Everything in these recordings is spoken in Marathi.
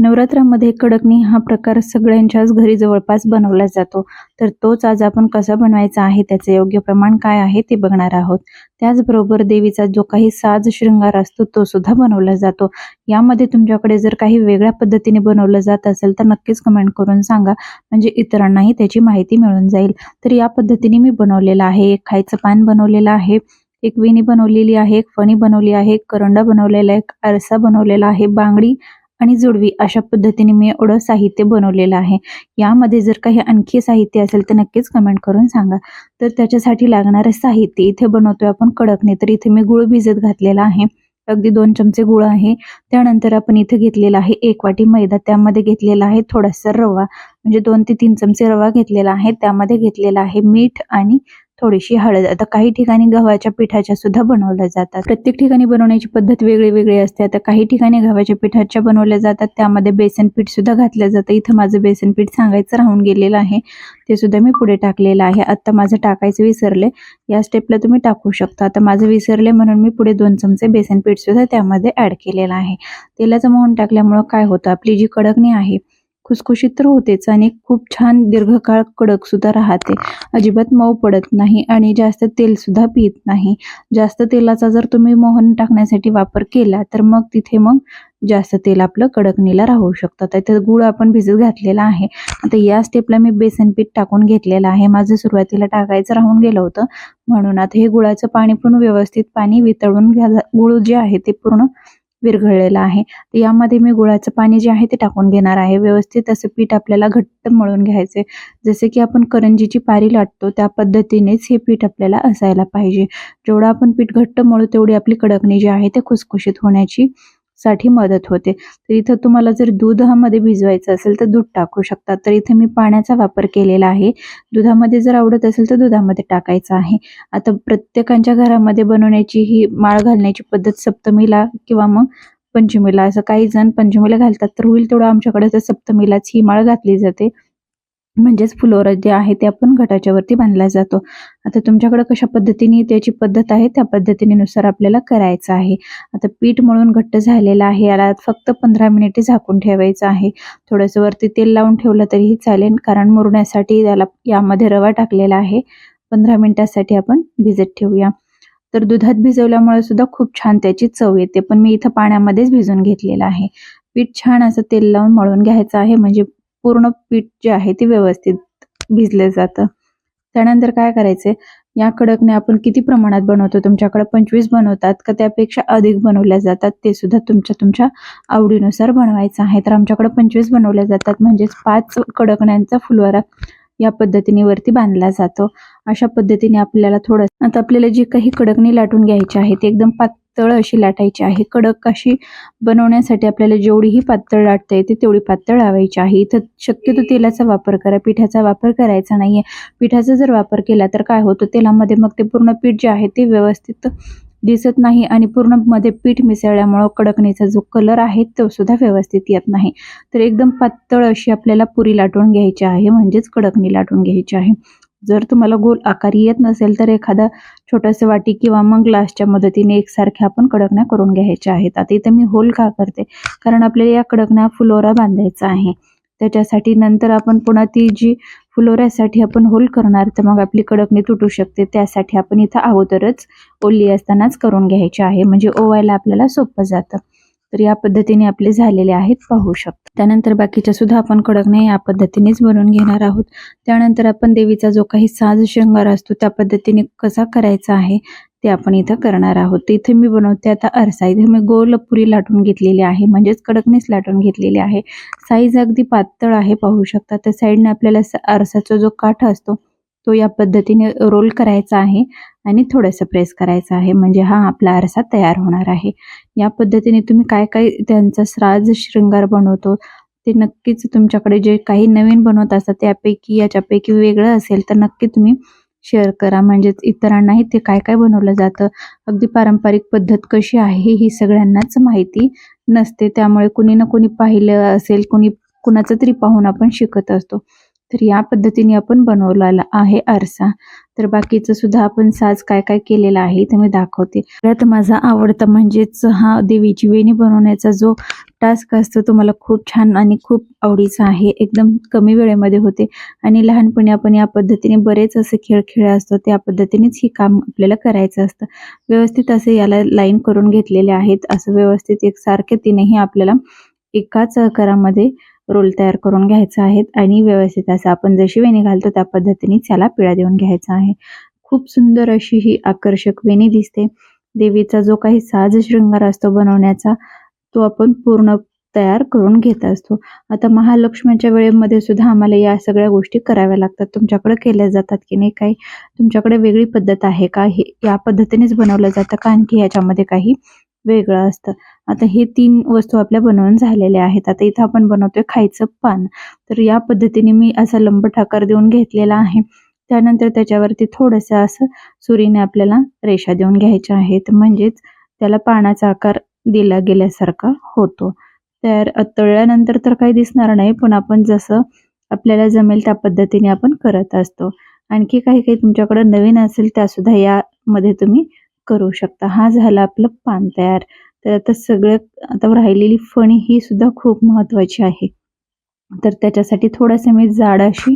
नवरात्रामध्ये कडकणी हा प्रकार सगळ्यांच्याच घरी जवळपास बनवला जातो. तर तोच आज आपण कसा बनवायचा आहे त्याचे योग्य प्रमाण काय आहे ते बघणार आहोत. त्याचबरोबर देवीचा जो काही साज शृंगार असतो तो सुद्धा बनवला जातो. यामध्ये तुमच्याकडे जर काही वेगळ्या पद्धतीने बनवलं जात असेल तर नक्कीच कमेंट करून सांगा. म्हणजे इतरांनाही त्याची माहिती मिळून जाईल. तर या पद्धतीने मी बनवलेलं आहे. एक खायचं पान बनवलेलं आहे एक वेणी बनवलेली आहे एक फणी बनवली आहे एक करंडा बनवलेला आहे एक आरसा बनवलेला आहे बांगडी आणि जुडवी अशा पद्धतीने मी एवढं साहित्य बनवलेलं आहे. यामध्ये जर काही आणखी साहित्य असेल तर नक्कीच कमेंट करून सांगा. तर त्याच्यासाठी लागणारं साहित्य इथे बनवतोय आपण कडकने तर इथे मी गुळ भिजत घातलेला आहे. अगदी दोन चमचे गुळ आहे. त्यानंतर आपण इथे घेतलेला आहे एक वाटी मैदा. त्यामध्ये घेतलेला आहे थोडासा रवा. म्हणजे दोन ते तीन चमचे रवा घेतलेला आहे. त्यामध्ये घेतलेला आहे मीठ आणि थोडीशी हळद. आता काही ठिकाणी गव्हाच्या पिठाच्या सुद्धा बनवल्या जातात. प्रत्येक ठिकाणी बनवण्याची पद्धत वेगळी वेगळी असते. आता काही ठिकाणी गव्हाच्या पिठाच्या बनवल्या जातात. त्यामध्ये बेसन पीठ सुद्धा घातलं जातं. इथं माझं बेसन पीठ सांगायचं राहून गेलेलं आहे. ते सुद्धा मी पुढे टाकलेलं आहे. आता माझं टाकायचं विसरले. या स्टेपला तुम्ही टाकू शकता. आता माझं विसरले म्हणून मी पुढे दोन चमचे बेसन पीठ सुद्धा त्यामध्ये ऍड केलेलं आहे. तेलाचं मोहन टाकल्यामुळं काय होतं? आपली जी कडकणी आहे खुसखुशीत तर होतेच आणि खूप छान दीर्घकाळ कडक सुद्धा राहते. अजिबात मऊ पडत नाही आणि जास्त तेल सुद्धा पित नाही. जास्त तेलाचा जर तुम्ही मोहन टाकण्यासाठी वापर केला तर मग तिथे मग जास्त तेल आपलं कडकणीला राहू शकतं. तर गुळ आपण भिजत घातलेला आहे. आता या स्टेपला मी बेसन पीठ टाकून घेतलेलं आहे. माझं सुरुवातीला टाकायचं राहून गेलं होतं. म्हणून आता हे गुळाचं पाणी पण व्यवस्थित पाणी वितळून घ्या गुळ जे आहे ते पूर्ण विरघळलेलं आहे. तर यामध्ये मी गुळाचं पाणी जे आहे ते टाकून घेणार आहे. व्यवस्थित असं पीठ आपल्याला घट्ट मळून घ्यायचे जसे की आपण करंजीची पारी लाटतो त्या पद्धतीनेच हे पीठ आपल्याला असायला पाहिजे. जेवढं आपण पीठ घट्ट मळू तेवढी आपली कडकणी जी आहे ते खुसखुशीत होण्याची साठी मदत होते. तर इथं तुम्हाला जर दुधामध्ये भिजवायचं असेल तर दूध टाकू शकता. तर इथे मी पाण्याचा वापर केलेला आहे. दुधामध्ये जर आवडत असेल तर दुधामध्ये टाकायचं आहे. आता प्रत्येकांच्या घरामध्ये बनवण्याची ही माळ घालण्याची पद्धत सप्तमीला किंवा मग पंचमीला असं काही जण पंचमीला घालतात तर होईल तेवढं आमच्याकडे तर सप्तमीलाच ही माळ घातली जाते. म्हणजेच फुलोरा जे आहे ते आपण घटाच्या वरती बांधला जातो. आता तुमच्याकडे कशा पद्धतीने त्याची पद्धत आहे? त्या पद्धतीने नुसार आपल्याला करायचं आहे. आता पीठ मळून घट्ट झालेलं आहे. याला फक्त पंधरा मिनिटे झाकून ठेवायचं आहे. थोडंसं वरती तेल लावून ठेवलं तरीही चालेल. कारण मुरण्यासाठी त्याला यामध्ये रवा टाकलेला आहे. पंधरा मिनिटासाठी आपण भिजत ठेवूया. तर दुधात भिजवल्यामुळे सुद्धा खूप छान त्याची चव येते. पण मी इथं पाण्यामध्येच भिजून घेतलेलं आहे. पीठ छान असं तेल लावून मळून घ्यायचं आहे. म्हणजे पूर्ण पीठ जे आहे ते व्यवस्थित भिजलं जातं. त्यानंतर काय करायचे? या कडकने आपण किती प्रमाणात बनवतो? तुमच्याकडे पंचवीस बनवतात का? त्यापेक्षा अधिक बनवल्या जातात. ते सुद्धा तुमच्या तुमच्या आवडीनुसार बनवायचं आहे. तर आमच्याकडे पंचवीस बनवल्या जातात. म्हणजेच पाच कडकण्यांचा फुलवारा या पद्धतीने वरती बांधला जातो. अशा पद्धतीने आपल्याला थोडं आता आपल्याला जी काही कडकणी लाटून घ्यायची आहे ते एकदम पात पातळ अशी लाटायची आहे. कडक अशी बनवण्यासाठी आपल्याला जेवढीही पातळ लाटता येते तेवढी पातळ लावायची आहे. इथं शक्यतो तेलाचा वापर करा. पिठाचा वापर करायचा नाहीये. पिठाचा जर वापर केला तर काय होतं? तेलामध्ये मग ते पूर्ण पीठ जे आहे ते व्यवस्थित दिसत नाही आणि पूर्णमध्ये पीठ मिसळल्यामुळं कडकणीचा जो कलर आहे तो सुद्धा व्यवस्थित येत नाही. तर एकदम पातळ अशी आपल्याला पुरी लाटून घ्यायची आहे. म्हणजेच कडकणी लाटून घ्यायची आहे. जर तुम्हाला गोल आकार येत नसेल तर एखादा छोटासा वाटी किंवा मग ग्लासच्या मदतीने एकसारख्या आपण कडकण्या करून घ्यायच्या आहेत. आता इथं मी होल का करते? कारण आपल्याला या कडकण्या फुलोरा बांधायचा आहे. त्याच्यासाठी नंतर आपण पुन्हा ती जी फुलोऱ्यासाठी आपण होल करणार तर मग आपली कडकणी तुटू शकते. त्यासाठी आपण इथं अगोदरच ओली असतानाच करून घ्यायची आहे. म्हणजे ओवायला आपल्याला सोपं जातं. तर या पद्धतीने आपले झालेले आहेत पाहू शकतो. त्यानंतर बाकीच्या सुद्धा आपण कडकने या पद्धतीनेच बनवून घेणार आहोत. त्यानंतर आपण देवीचा जो काही साज शृंगार असतो त्या पद्धतीने कसा करायचा आहे ते आपण इथं करणार आहोत. इथे मी बनवते आता आरसा इथे मी गोल पुरी लाटून घेतलेली आहे म्हणजेच कडकनेच लाटून घेतलेली आहे. साईज अगदी पातळ आहे पाहू शकता. तर साईडने आपल्याला आरसाचा जो काठ असतो तो या पद्धतीने रोल करायचा आहे आणि थोडंसं प्रेस करायचं आहे. म्हणजे हा आपला आरसा तयार होणार आहे. या पद्धतीने तुम्ही काय काय त्यांचा श्राज शृंगार बनवतो ते नक्कीच तुमच्याकडे जे काही नवीन बनवत असतात त्यापैकी याच्यापैकी वेगळं असेल तर नक्की तुम्ही शेअर करा. म्हणजेच इतरांनाही ते काय काय बनवलं जातं अगदी पारंपरिक पद्धत कशी आहे ही सगळ्यांनाच माहिती नसते. त्यामुळे कुणी ना कुणी पाहिलं असेल कुणी कुणाचं तरी पाहून आपण शिकत असतो. तर या पद्धतीने आपण बनवलेला आहे आरसा. तर बाकीचं सुद्धा आपण साज काय काय केलेला आहे ते मी दाखवते. त्यात माझा आवडता म्हणजेच हा देवीची वेणी बनवण्याचा जो टास्क असतो तो मला खूप छान आणि खूप आवडीचा आहे. एकदम कमी वेळेमध्ये होते आणि लहानपणी आपण या पद्धतीने बरेच असे खेळ खेळ असतो त्या पद्धतीनेच हे काम आपल्याला करायचं असतं. व्यवस्थित असे याला लाईन करून घेतलेले आहेत. असं व्यवस्थित एक सारखे तिनेही आपल्याला एकाच आकारामध्ये रोल तयार करून घ्यायचा आहेत आणि व्यवस्थित असं आपण जशी वेणी घालतो त्या पद्धतीनेच याला पिळा देऊन घ्यायचा आहे. खूप सुंदर अशी ही आकर्षक वेणी दिसते. देवीचा जो काही साज शृंगार असतो बनवण्याचा तो आपण पूर्ण तयार करून घेत असतो. आता महालक्ष्मीच्या वेळेमध्ये सुद्धा आम्हाला या सगळ्या गोष्टी कराव्या लागतात. तुमच्याकडे केल्या जातात की नाही काही? तुमच्याकडे वेगळी पद्धत आहे का? हे या पद्धतीनेच बनवलं जातं का? आणखी याच्यामध्ये काही वेगळं असतं. आता हे तीन वस्तू आपल्या बनवून झालेल्या आहेत. आता इथं आपण बनवतोय खायचं पान. तर या पद्धतीने मी असा लंबट आकार देऊन घेतलेला आहे. त्यानंतर त्याच्यावरती थोडंसं असं सुरीने आपल्याला रेषा देऊन घ्यायच्या आहेत. म्हणजेच त्याला पानाचा आकार दिला गेल्यासारखा होतो. तर तळल्यानंतर तर काही दिसणार नाही पण आपण जसं आपल्याला जमेल त्या पद्धतीने आपण करत असतो. आणखी काही काही तुमच्याकडे नवीन असेल त्यासुद्धा यामध्ये तुम्ही करू शकता. हा झाला आपलं पान तयार. तर आता सगळं आता राहिलेली फणी ही सुद्धा खूप महत्वाची आहे. तर त्याच्यासाठी थोडंसं मी जाड अशी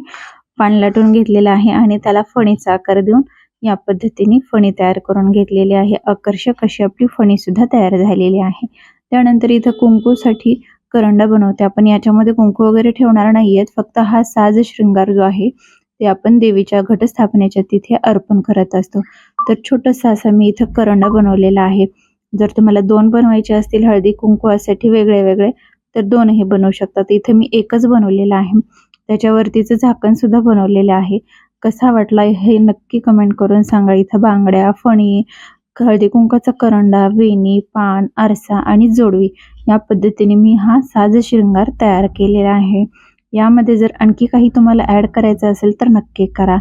पान लाटून घेतलेलं आहे आणि त्याला फणीचा आकार देऊन या पद्धतीने फणी तयार करून घेतलेली आहे. आकर्षक अशी आपली फणी सुद्धा तयार झालेली आहे. त्यानंतर इथं कुंकूसाठी करंडा बनवते. आपण याच्यामध्ये कुंकू वगैरे ठेवणार नाहीयेत. फक्त हा साज शृंगार जो आहे ते आपण देवीच्या घटस्थापनेच्या तिथे अर्पण करत असतो. तर छोटंसं असा मी इथं करंडा बनवलेला आहे. जर तुम्हाला दोन बनवायचे असतील हळदी कुंकवासाठी वेगळे वेगळे तर दोनही बनवू शकतात इथं मी एकच बनवलेला आहे. त्याच्यावरतीचं झाकण सुद्धा बनवलेलं आहे. कसा वाटला हे नक्की कमेंट करून सांगा. इथं बांगड्या फणी हळदी कुंकाचा करंडा वेणी पान आरसा आणि जोडवी या पद्धतीने मी हा साज शृंगार तयार केलेला आहे. यामध्ये जर आणखी काही तुम्हाला ॲड करायचं असेल तर नक्की करा.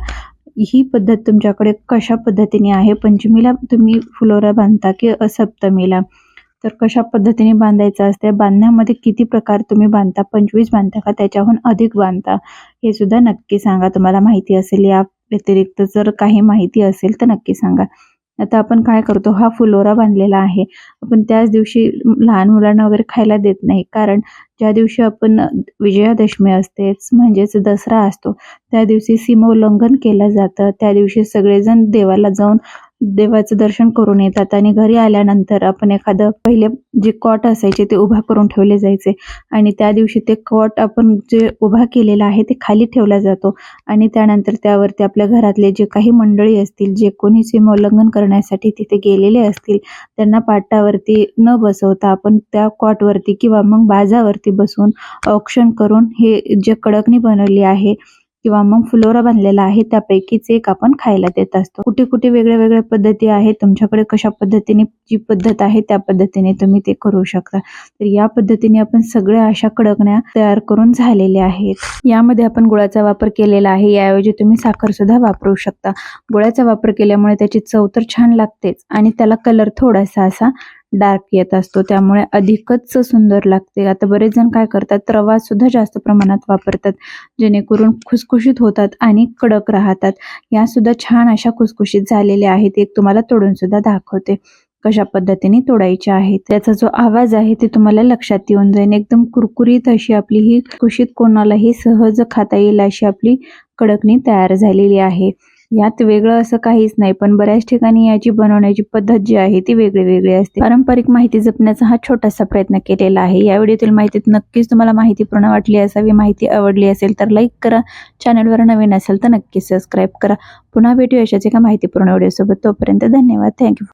ही पद्धत तुमच्याकडे कशा पद्धतीने आहे? पंचमीला तुम्ही फुलोरा बांधता की सप्तमीला तर कशा पद्धतीने बांधायचं असते बांधण्यामध्ये किती प्रकार तुम्ही बांधता? पंचवीस बांधता का? त्याच्याहून अधिक बांधता? हे सुद्धा नक्की सांगा. तुम्हाला माहिती असेल. या व्यतिरिक्त जर काही माहिती असेल तर नक्की सांगा. आता आपण काय करतो? हा फुलोरा बांधलेला आहे. आपण त्याच दिवशी लहान मुलांना वगैरे खायला देत नाही. कारण ज्या दिवशी आपण विजयादशमी असतेच म्हणजेच दसरा असतो त्या दिवशी सीमोल्लंघन केलं जातं. त्या दिवशी सगळेजण देवाला जाऊन देवाचं दर्शन करून येतात आणि घरी आल्यानंतर आपण एखादं पहिले जे कॉट असायचे ते उभा करून ठेवले जायचे. आणि त्या दिवशी ते कॉट आपण जे उभा केलेला आहे ते खाली ठेवला जातो. आणि त्यानंतर त्यावरती आपल्या घरातले जे काही मंडळी असतील जे कोणी सीमोल्लंघन करण्यासाठी तिथे गेलेले असतील त्यांना पाटावरती न बसवता आपण त्या कॉटवरती किंवा मग बाजावरती बसून औक्षण करून हे जे कडकणी बनवली आहे किंवा मग फुलोरा बांधलेला आहे त्यापैकीच एक आपण खायला देत असतो. कुठे कुठे वेगळ्या वेगळ्या पद्धती आहेत तुमच्याकडे कशा पद्धतीने जी पद्धत आहे त्या पद्धतीने तुम्ही ते करू शकता. तर या पद्धतीने आपण सगळ्या अशा कडकण्या तयार करून झालेल्या आहेत. यामध्ये आपण गुळाचा वापर केलेला आहे याऐवजी तुम्ही साखर सुद्धा वापरू शकता. गुळाचा वापर केल्यामुळे त्याची चव तर छान लागतेच आणि त्याला कलर थोडासा असा डार्क येत असतो. त्यामुळे अधिकच सुंदर लागते. आता बरेच जण काय करतात रवा सुद्धा जास्त प्रमाणात वापरतात जेणेकरून खुसखुशीत होतात आणि कडक राहतात. या सुद्धा छान अशा खुसखुशीत झालेल्या आहेत. एक तुम्हाला तोडून सुद्धा दाखवते कशा पद्धतीने तोडायचे आहेत. त्याचा जो आवाज आहे ते तुम्हाला लक्षात येऊन जाईल. एकदम कुरकुरीत अशी आपली ही खुशीत कोणालाही सहज खाता येईल अशी आपली कडकणी तयार झालेली आहे. यात वेगळं असं काहीच नाही पण बऱ्याच ठिकाणी याची बनवण्याची पद्धत जी आहे ती वेगळी वेगळी असते. पारंपरिक माहिती जपण्याचा हा छोटासा प्रयत्न केलेला आहे. या व्हिडिओतील माहितीत नक्कीच तुम्हाला माहिती पूर्ण वाटली असावी. माहिती आवडली असेल तर लाईक करा. चॅनलवर नवीन असेल तर नक्कीच सबस्क्राईब करा. पुन्हा भेटू अशाच एका माहितीपूर्ण व्हिडिओसोबत. तोपर्यंत धन्यवाद. थँक्यू